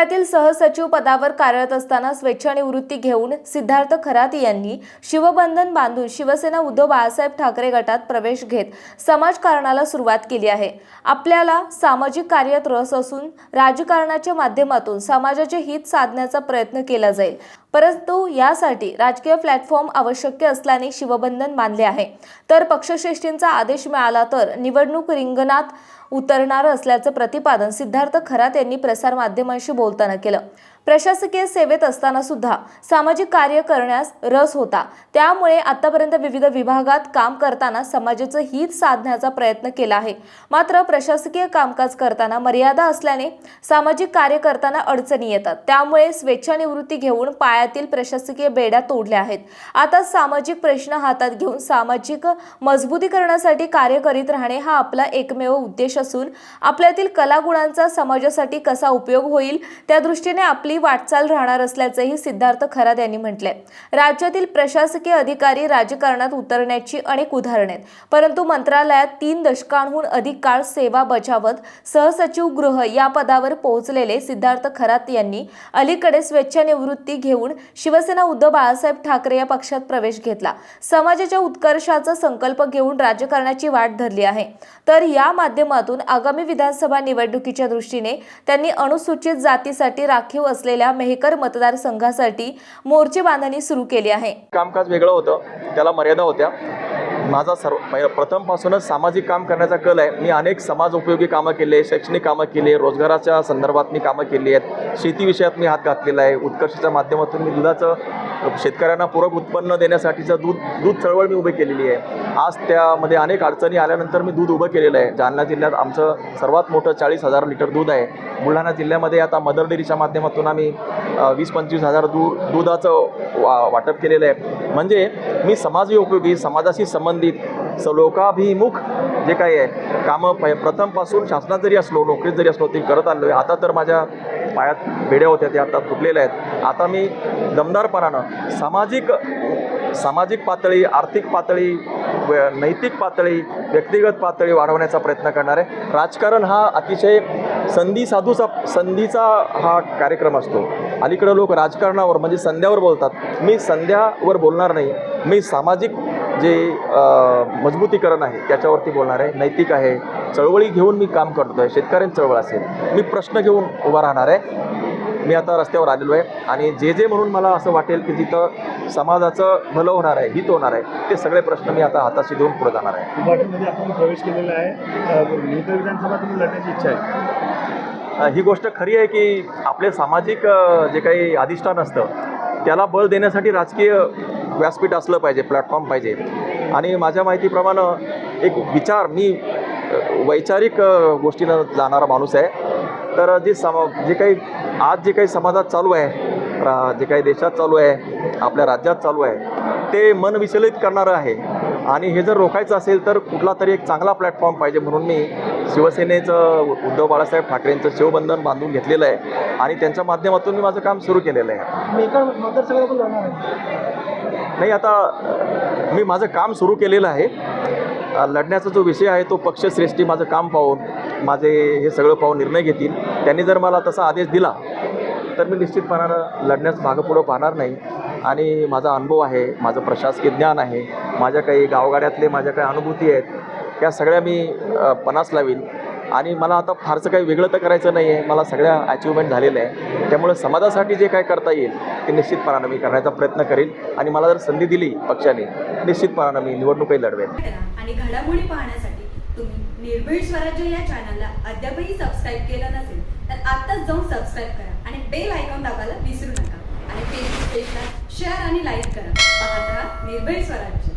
सहसचिव पदावर कार्यरत असताना स्वेच्छानिवृत्ती घेऊन सिद्धार्थ खरात यांनी शिवबंधन बांधून शिवसेना उद्धव बाळासाहेब ठाकरे गटात प्रवेश घेत समाजकारणाला सुरुवात केली आहे. आपल्याला सामाजिक कार्यात रस असून राजकारणाच्या माध्यमातून समाजाचे हित साधण्याचा प्रयत्न केला जाईल. परंतु यासाठी राजकीय प्लॅटफॉर्म आवश्यक असल्याने शिवबंधन बांधले आहे. तर पक्षश्रेष्ठींचा आदेश मिळाला तर निवडणूक रिंगणात उतरणार असल्याचं प्रतिपादन सिद्धार्थ खरात यांनी प्रसारमाध्यमांशी बोलताना केलं. प्रशासकीय सेवेत असताना सुद्धा सामाजिक कार्य करण्यास रस होता. त्यामुळे आतापर्यंत विविध विभागात काम करताना समाजाचं हित साधण्याचा प्रयत्न केला आहे. मात्र प्रशासकीय कामकाज करताना मर्यादा असल्याने सामाजिक कार्य करताना अडचणी येतात. त्यामुळे स्वेच्छानिवृत्ती घेऊन पायातील प्रशासकीय बेड्या तोडल्या आहेत. आता सामाजिक प्रश्न हातात घेऊन सामाजिक मजबूतीकरणासाठी कार्य करीत राहणे हा आपला एकमेव उद्देश असून आपल्यातील कलागुणांचा समाजासाठी कसा उपयोग होईल त्या दृष्टीने आपली वाटचाल राहणार असल्याचंही सिद्धार्थ खरात यांनी म्हटलंय. राज्यातील प्रशासकीय अधिकारी राजकारणात उतरण्याची अनेक उदाहरणे आहेत. परंतु मंत्रालयात तीन दशकांहून अधिक काळ सेवा बजावत सहसचिव गृह या पदावर पोहोचलेले सिद्धार्थ खरात यांनी अलीकडे स्वेच्छानिवृत्ती घेऊन शिवसेना उद्धव बाळासाहेब ठाकरे या पक्षात प्रवेश घेतला. समाजाच्या उत्कर्षाचा संकल्प घेऊन राजकारणाची वाट धरली आहे. तर या माध्यमातून आगामी विधानसभा निवडणुकीच्या दृष्टीने त्यांनी अनुसूचित जातीसाठी राखीव असलेल्या मेहकर मतदारसंघासाठी मोर्चे बांधणी सुरू केली आहे. कामकाज वेगळं होतं. त्याला मर्यादा होत्या. माझा सर्व प्रथमपासूनच सामाजिक काम करण्याचा कल आहे. मी अनेक समाज उपयोगी कामं केले आहे शैक्षणिक कामं केली रोजगाराच्या संदर्भात मी कामं केली आहेत. शेतीविषयात मी हात घातलेला आहे. उत्कर्षाच्या माध्यमातून मी दुधाचं शेतकऱ्यांना पूरक उत्पन्न देण्यासाठीचं दूध दूध चळवळ मी उभी केलेली आहे. आज त्यामध्ये अनेक अडचणी आल्यानंतर मी दूध उभं केलेलं आहे. जालना जिल्ह्यात आमचं सर्वात मोठं चाळीस हजार लिटर दूध आहे. बुलढाणा जिल्ह्यामध्ये आता मदर डेअरीच्या माध्यमातून आम्ही वीस पंचवीस हजार दूध दुधाचं वा वाटप केलेलं आहे. म्हणजे मी समाज उपयोगी समाजाशी संबंधित स लोकाभिमुख जे काही आहे कामं प प्रथमपासून शासनात जरी असलो नोकरीत जरी असलो ते करत आलो आहे आता तर माझ्या पायात भेड्या होत्या त्या आता तुटलेल्या आहेत. आता मी दमदारपणानं सामाजिक सामाजिक पातळी आर्थिक पातळी नैतिक पातळी व्यक्तिगत पातळी वाढवण्याचा प्रयत्न करणार आहे. राजकारण हा अतिशय संधी साधूचा संधीचा हा कार्यक्रम असतो. अलीकडं लोक राजकारणावर म्हणजे संध्यावर बोलतात. मी संध्यावर बोलणार नाही. मी सामाजिक जे मजबूतीकरण आहे त्याच्यावरती बोलणार आहे. नैतिक आहे. चळवळी घेऊन मी काम करतो आहे शेतकऱ्यांची चळवळ असेल. मी प्रश्न घेऊन उभा राहणार आहे. मी आता रस्त्यावर आलेलो आहे आणि जे जे म्हणून मला असं वाटेल की जिथं समाजाचं भलं होणार आहे हित होणार आहे ते सगळे प्रश्न मी आता हाताशी घेऊन पुढे जाणार आहे. आपण प्रवेश केलेला आहे. विधानसभा तुम्ही लढण्याची इच्छा आहे. ही गोष्ट खरी आहे की आपले सामाजिक जे काही अधिष्ठान असतं त्याला बळ देण्यासाठी राजकीय व्यासपीठ असलं पाहिजे प्लॅटफॉर्म पाहिजे. आणि माझ्या माहितीप्रमाणे एक विचार मी वैचारिक गोष्टीनं जाणारा माणूस आहे. तर जे समा जे काही आज जे काही समाजात चालू आहे रा जे काही देशात चालू आहे आपल्या राज्यात चालू आहे ते मन विचलित करणारं आहे. आणि हे जर रोखायचं असेल तर कुठला तरी एक चांगला प्लॅटफॉर्म पाहिजे म्हणून मी शिवसेनेचं उद्धव बाळासाहेब ठाकरेंचं शिवबंधन बांधून घेतलेलं आहे आणि त्यांच्या माध्यमातून मी माझं काम सुरू केलेलं आहे. नाही आता मी माझं काम सुरू केलेलं आहे. लढण्याचा जो विषय आहे तो पक्षश्रेष्ठी माझं काम पाहून माझे हे सगळं पाहून निर्णय घेतील. त्यांनी जर मला तसा आदेश दिला तर मी निश्चितपणानं लढण्यास मागं पुढं पाहणार नाही. आणि माझा अनुभव आहे माझं प्रशासकीय ज्ञान आहे माझ्या काही गावगाड्यातले माझ्या काही अनुभूती आहेत या सगळ्या मी अ, पणास लावीन. आणि मला आता फारसं काही वेगळं तर करायचं नाही आहे मला सगळ्या अचिव्हमेंट झालेलं आहे त्यामुळे समाजासाठी जे काय करता येईल ते निश्चितपणानं मी करण्याचा प्रयत्न करेन. आणि मला जर संधी दिली पक्षाने निश्चितपणानं मी निवडणूकही लढवेन. आणि घडामोडी पाहण्यासाठी तुम्ही निर्भीड स्वराज्य या चॅनलला अद्यापही सबस्क्राईब केलं नसेल तर आत्ताच जाऊन सबस्क्राईब करा आणि बेल आयकॉन दाबायला विसरू नका. आणि फेसबुक पेजला शेअर आणि लाईक करा. पाहत राहा निर्भीड स्वराज्य.